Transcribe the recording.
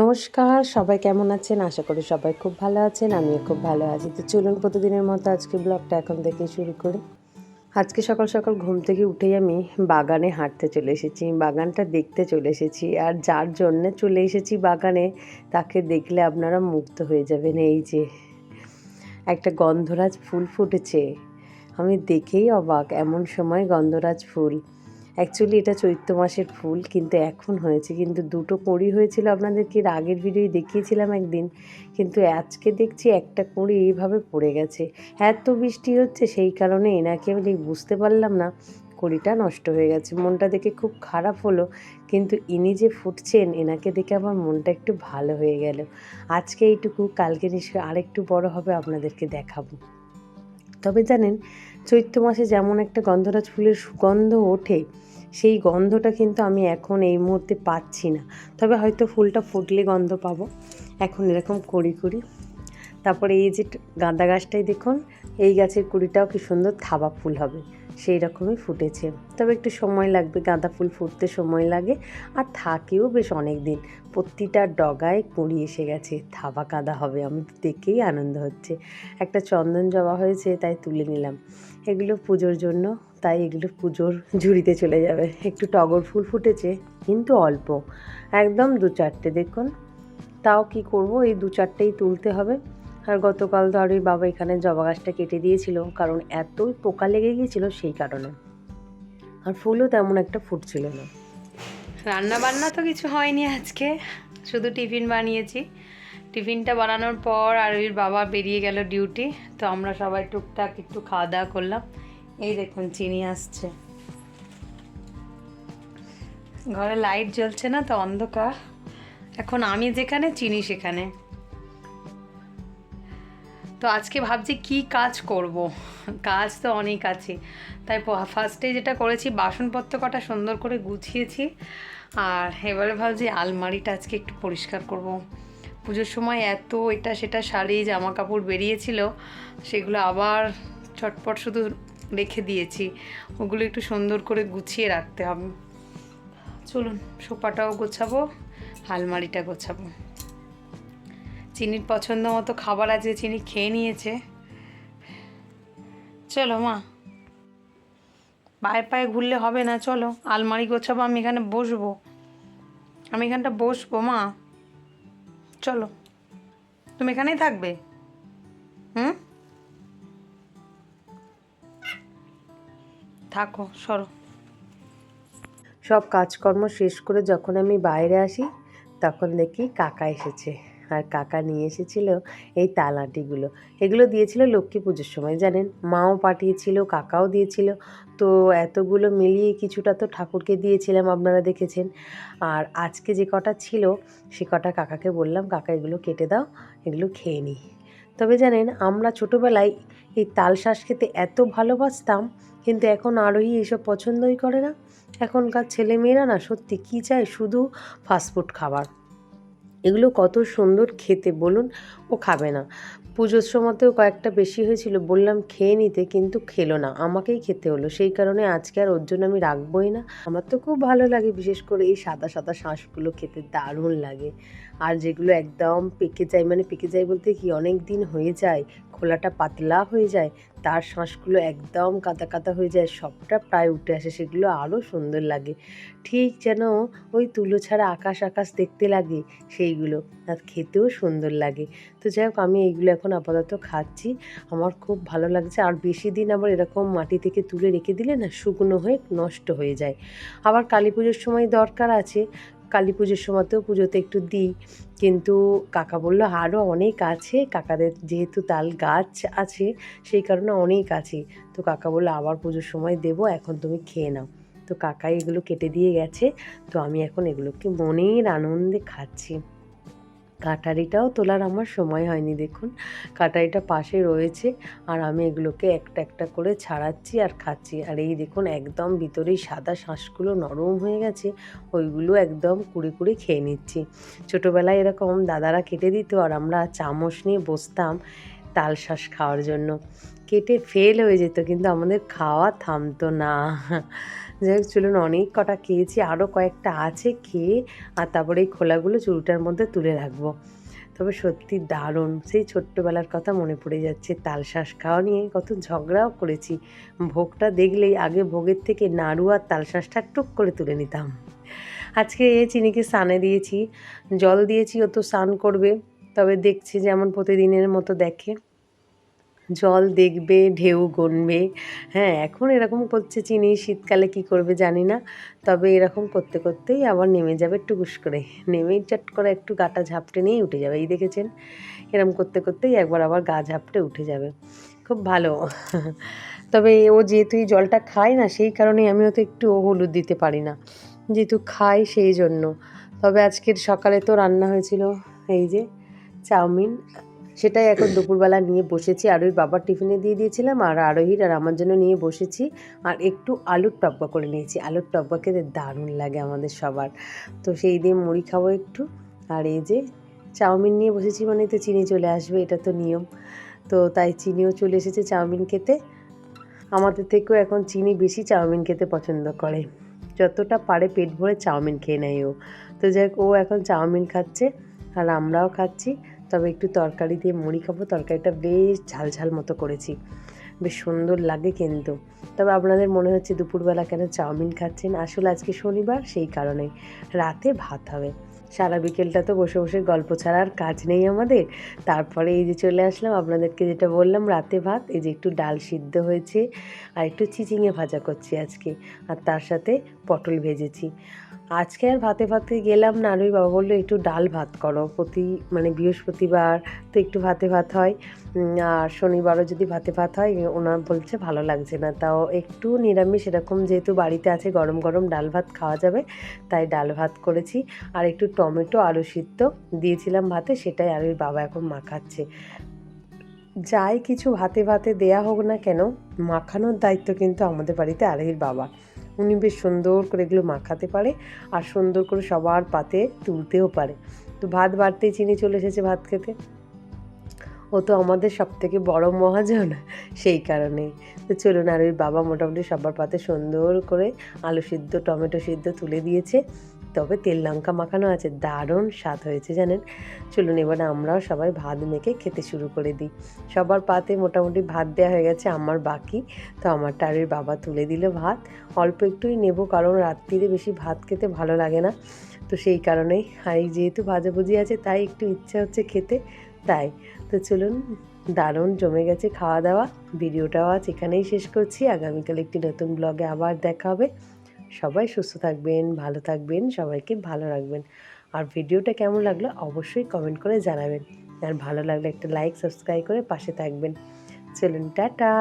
নমস্কার, সবাই কেমন আছেন? আশা করি সবাই খুব ভালো আছেন, আমিও খুব ভালো আছি। তো চলুন প্রতিদিনের মতো আজকে ব্লগটা এখন থেকে শুরু করি। আজকে সকাল সকাল ঘুম থেকে উঠেই আমি বাগানে হাঁটতে চলে এসেছি, বাগানটা দেখতে চলে এসেছি। আর যার জন্যে চলে এসেছি বাগানে, তাকে দেখলে আপনারা মুগ্ধ হয়ে যাবেন। এই যে একটা গন্ধরাজ ফুল ফুটেছে। আমি দেখেই অবাক, এমন সময় গন্ধরাজ ফুল অ্যাকচুয়ালি এটা চৈত্র মাসের ফুল, কিন্তু এখন হয়েছে। কিন্তু দুটো কুঁড়ি হয়েছিল আপনাদেরকে, এর আগের ভিডিওই দেখিয়েছিলাম একদিন। কিন্তু আজকে দেখছি একটা কুঁড়ি এইভাবে পড়ে গেছে। এত বৃষ্টি হচ্ছে, সেই কারণে এনাকে আমি বুঝতে পারলাম না, কুড়িটা নষ্ট হয়ে গেছে। মনটা দেখে খুব খারাপ হলো, কিন্তু ইনি যে ফুটছেন, এনাকে দেখে আমার মনটা একটু ভালো হয়ে গেল। আজকে এইটুকু, কালকে নিশ্চয়ই আরেকটু বড় হবে, আপনাদেরকে দেখাবো। তবে জানেন, চৈত্র মাসে যেমন একটা গন্ধরাজ ফুলের সুগন্ধ ওঠে, সেই গন্ধটা কিন্তু আমি এখন এই মুহূর্তে পাচ্ছি না। তবে হয়তো ফুলটা ফুটলে গন্ধ পাবো। এখন এরকম করি করি। তারপরে এই যে গাঁদা গাছটাই দেখুন, এই গাছের কুড়িটাও কি সুন্দর থাবা ফুল হবে। সেই রকমই ফুটেছে। তবে একটু সময় লাগবে, গাঁদা ফুল ফুটতে সময় লাগে। আর থাকেও বেশ অনেক দিন প্রতিটা ডগায় কুড়ি এসে গেছে। থাবা কাদা হবে, আমি তো দেখেই আনন্দ হচ্ছে। একটা চন্দন জবা হয়েছে, তাই তুলে নিলাম। এগুলো পুজোর জন্য, তাই এগুলো পুজোর ঝুড়িতে চলে যাবে। একটু টগর ফুল ফুটেছে, কিন্তু অল্প। একদম দু চারটে, দেখুন। তাও কি করব? এই দু চারটেই তুলতে হবে। আর গতকাল আর ওই বাবা এখানে জবা গাছটা কেটে দিয়েছিল, কারণ এতই পোকা লেগে গিয়েছিল সেই কারণে। আর ফুলও তেমন একটা ফুটছিল না। রান্না বান্না তো কিছু হয়নি আজকে, শুধু টিফিন বানিয়েছি। টিফিনটা বানানোর পর আর ওর বাবা বেরিয়ে গেল ডিউটি, তো আমরা সবাই টুকটাক একটু খাওয়া দাওয়া করলাম। এই দেখুন, চিনি আসছে। ঘরে লাইট জ্বলছে না, তো অন্ধকার। এখন আমি যেখানে, চিনি সেখানে। তো আজকে ভাবছি কি কাজ করব? কাজ তো অনেক আছে। তাই ফার্স্টে যেটা করেছি, বাসনপত্র কটা সুন্দর করে গুছিয়েছি। আর এবারে ভাবছি আলমারিটা আজকে একটু পরিষ্কার করব। পুজোর সময় এত এটা সেটা শাড়ি জামা কাপড় বেরিয়েছিল, সেগুলো আবার চটপট শুধু রেখে দিয়েছি। ওগুলো একটু সুন্দর করে গুছিয়ে রাখতে হবে। চলুন, সোফাটাও গোছাবো, আলমারিটা গোছাবো। চিনির পছন্দ মতো খাবার আছে চিনি খেয়ে নিয়েছে। চলো মা। পায়ে পায়ে ঘুরলে হবে না, চলো। আলমারি গোছাবো, আমি এখানে বসবো। আমি এখানটা বসবো, মা। চলো। তুমি এখানেই থাকবে? হুম? থাকো, সরো। সব কাজকর্ম শেষ করে যখন আমি বাইরে আসি, তখন দেখি কাকা এসেছে। আর কাকা নিয়ে এসেছিল এই তালাটিগুলো এগুলো দিয়েছিল লক্ষ্মী পুজোর সময়, জানেন? মাও পাঠিয়েছিল, কাকাও দিয়েছিল। তো এতগুলো মিলিয়ে কিছুটা তো ঠাকুরকে দিয়েছিলাম, আপনারা দেখেছেন। আর আজকে যে কটা ছিল, সে কটা কাকাকে বললাম, কাকা, এগুলো কেটে দাও, এগুলো খেয়ে নিই তবে জানেন, আমরা ছোটোবেলায় এই তাল শাঁস খেতে এত ভালোবাসতাম, কিন্তু এখন আরোহী এইসব পছন্দই করে না। এখনকার ছেলেমেয়েরা না সত্যি কী চায়? শুধু ফাস্টফুড খাবার। এগুলো কত সুন্দর খেতে, বলুন। ও খাবে না। পুজোর সময়তেও কয়েকটা বেশি হয়েছিল, বললাম খেয়ে নিতে, কিন্তু খেলো না। আমাকেই খেতে হলো। সেই কারণে আজকে আর ওর জন্য আমি রাখবোই না। আমার তো খুব ভালো লাগে, বিশেষ করে এই সাদা সাদা শাঁসগুলো খেতে দারুণ লাগে। আর যেগুলো একদম পেকে যায় মানে পেকে যায় বলতে কি, অনেক দিন হয়ে যায় খোলাটা পাতলা হয়ে যায়, তার শাঁসগুলো একদম কাদা কাদা হয়ে যায়, সবটা প্রায় উঠে আসে, সেগুলো আরও সুন্দর লাগে। ঠিক যেন ওই তুলো ছাড়া আকাশ আকাশ দেখতে লাগে সেইগুলো, আর খেতেও সুন্দর লাগে। তো যাই হোক, আমি এইগুলো এখন আপাতত খাচ্ছি, আমার খুব ভালো লাগছে, আর বেশি দিন আবার এরকম মাটি থেকে তুলে রেখে দিলে না, শুকনো হয়ে নষ্ট হয়ে যায়। আবার কালী পুজোর সময় দরকার আছে কালী পুজোর সময়তেও পুজোতে একটু দিই। কিন্তু কাকা বলল আরও অনেক আছে। কাকাদের যেহেতু তাল গাছ আছে, সেই কারণে অনেক আছে। তো কাকা বলল, আবার পুজোর সময় দেবো, এখন তুমি খেয়ে নাও। তো কাকাই এগুলো কেটে দিয়ে গেছে। তো আমি এখন এগুলোকে মনের আনন্দে খাচ্ছি। কাটারিটাও তোলার আমার সময় হয়নি, দেখুন। কাটারিটা পাশে রয়েছে আর আমি এগুলোকে একটা একটা করে ছাড়াচ্ছি আর খাচ্ছি। আর এই দেখুন, একদম ভিতরেই সাদা শাঁসগুলো নরম হয়ে গেছে, ওইগুলো একদম কুড়ে কুড়ে খেয়ে নিচ্ছি। ছোটোবেলায় এরকম দাদারা কেটে দিত আর আমরা চামচ নিয়ে বসতাম তাল শাঁস খাওয়ার জন্য। কেটে ফেল হয়ে যেত, কিন্তু আমাদের খাওয়া থামতো না। যাই হোক চলুন অনেক কটা খেয়েছি আরও কয়েকটা আছে, খেয়ে আর তারপরে এই খোলাগুলো চুরুটার মধ্যে তুলে রাখব। তবে সত্যি দারুণ। সেই ছোট্টবেলার কথা মনে পড়ে যাচ্ছে। তাল শাঁস খাওয়া নিয়ে কত ঝগড়াও করেছি। ভোগটা দেখলেই আগে ভোগের থেকে নাড়ু আর তাল শাঁসটা টুক করে তুলে নিতাম। আজকে এ চিনিকে স্নানে দিয়েছি। জল দিয়েছি, ও তো স্নান করবে। তবে দেখছি যেমন প্রতিদিনের মতো দেখে। জল দেখবে, ঢেউ গনবে হ্যাঁ এখন এরকম করছে চিনি, শীতকালে কি করবে জানি না। তবে এরকম করতে করতেই আবার নেমে যাবে গুস করে। নেমেই চট করে একটু গাটা ঝাপটে নিয়েই উঠে যাবে, এই দেখেছেন? এরকম করতে করতেই একবার আবার গা ঝাপটে উঠে যাবে। খুব ভালো। তবে ও যেহেতু এই জলটা খায় না, সেই কারণে আমি তো একটু হলুদ দিতে পারি না। যেহেতু খাই সেই জন্য। তবে আজকের সকালে তো রান্না হয়েছিল, এই যে চাউমিন। সেটাই এখন দুপুরবেলা নিয়ে বসেছি। আর ওই বাবার টিফিনে দিয়ে দিয়েছিলাম আর আরোহীর আর আমার জন্য নিয়ে বসেছি। আর একটু আলুর টকবা করে নিয়েছি। আলুর টকবা খেতে দারুণ লাগে আমাদের সবার। তো সেই দিয়ে মুড়ি খাব একটু। আর এই যে চাউমিন নিয়ে বসেছি মানে তো চিনি চলে আসবে, এটা তো নিয়ম। তো তাই চিনিও চলে এসেছে চাউমিন খেতে। আমাদের থেকেও এখন চিনি বেশি চাউমিন খেতে পছন্দ করে। যতটা পারে পেট ভরে চাউমিন খেয়ে নেয় ও। তো যাই ও এখন চাউমিন খাচ্ছে আর আমরাও খাচ্ছি। তবে একটু তরকারি দিয়ে মুড়ি খাব। তরকারিটা বেশ ঝাল ঝাল মতো করেছি। বেশ সুন্দর লাগে কিন্তু। তবে আপনাদের মনে হচ্ছে দুপুরবেলা কেন চাউমিন খাচ্ছেন? আসলে আজকে শনিবার, সেই কারণে। রাতে ভাত হবে। সারা বিকেলটা তো বসে বসে গল্প ছাড়া আর কাজ নেই আমাদের। তারপরে এই যে চলে আসলাম, আপনাদেরকে যেটা বললাম, রাতে ভাত, এই যে একটু ডাল সিদ্ধ হয়েছে, আর একটু চিচিঙে ভাজা করছি আজকে। আর তার সাথে পটল ভেজেছি। আজকে আর ভাতে ভাতে গেলাম না। আর ওই বাবা বলল, একটু ডাল ভাত করো। প্রতি মানে বৃহস্পতিবার তো একটু ভাতে ভাত হয়। আর শনিবারও যদি ভাতে ভাত হয়, ওনার বলছে ভালো লাগছে না। তাও একটু নিরামিষ, এরকম যেহেতু বাড়িতে আছে গরম গরম ডাল ভাত খাওয়া যাবে, তাই ডাল ভাত করেছি। আর একটু টমেটো, আলু সিদ্ধ দিয়েছিলাম ভাতে, সেটাই আর ওই বাবা এখন মাখাচ্ছে। যাই কিছু ভাতে ভাতে দেয়া হোক না কেন, মাখানোর দায়িত্ব কিন্তু আমাদের বাড়িতে আলহির বাবা। উনি বেশ সুন্দর করে এগুলো মাখাতে পারে আর সুন্দর করে সবার পাতে তুলতেও পারে। তো ভাত বাড়তেই চিনি চলে এসেছে ভাত খেতে। ও তো আমাদের সব থেকে বড়ো মহাজন সেই কারণেই। তো চলুন আর ওই বাবা মোটামুটি সবার পাতে সুন্দর করে আলু সিদ্ধ, টমেটো সিদ্ধ তুলে দিয়েছে। তবে তেল, লঙ্কা মাখানো আছে, দারুণ স্বাদ হয়েছে জানেন। চলুন এবার আমরাও সবাই ভাত মেখে খেতে শুরু করে দিই। সবার পাতে মোটামুটি ভাত দেওয়া হয়ে গেছে, আমার বাকি। তো আমার টারের বাবা তুলে দিল ভাত। অল্প একটুই নেব, কারণ রাত্রিরে বেশি ভাত খেতে ভালো লাগে না। তো সেই কারণেই, আর এই যেহেতু ভাজাভুজি আছে, তাই একটু ইচ্ছা হচ্ছে খেতে, তাই। তো চলুন, দারুণ জমে গেছে খাওয়া দাওয়া। ভিডিওটাও আজ এখানেই শেষ করছি। আগামীকাল একটি নতুন ব্লগে আবার দেখা হবে। সবাই সুস্থ থাকবেন, ভালো থাকবেন, সবাইকে ভালো রাখবেন। আর ভিডিওটা কেমন লাগল অবশ্যই কমেন্ট করে জানাবেন। আর ভালো লাগলে একটা লাইক সাবস্ক্রাইব করে পাশে থাকবেন। চলুন, টাটা!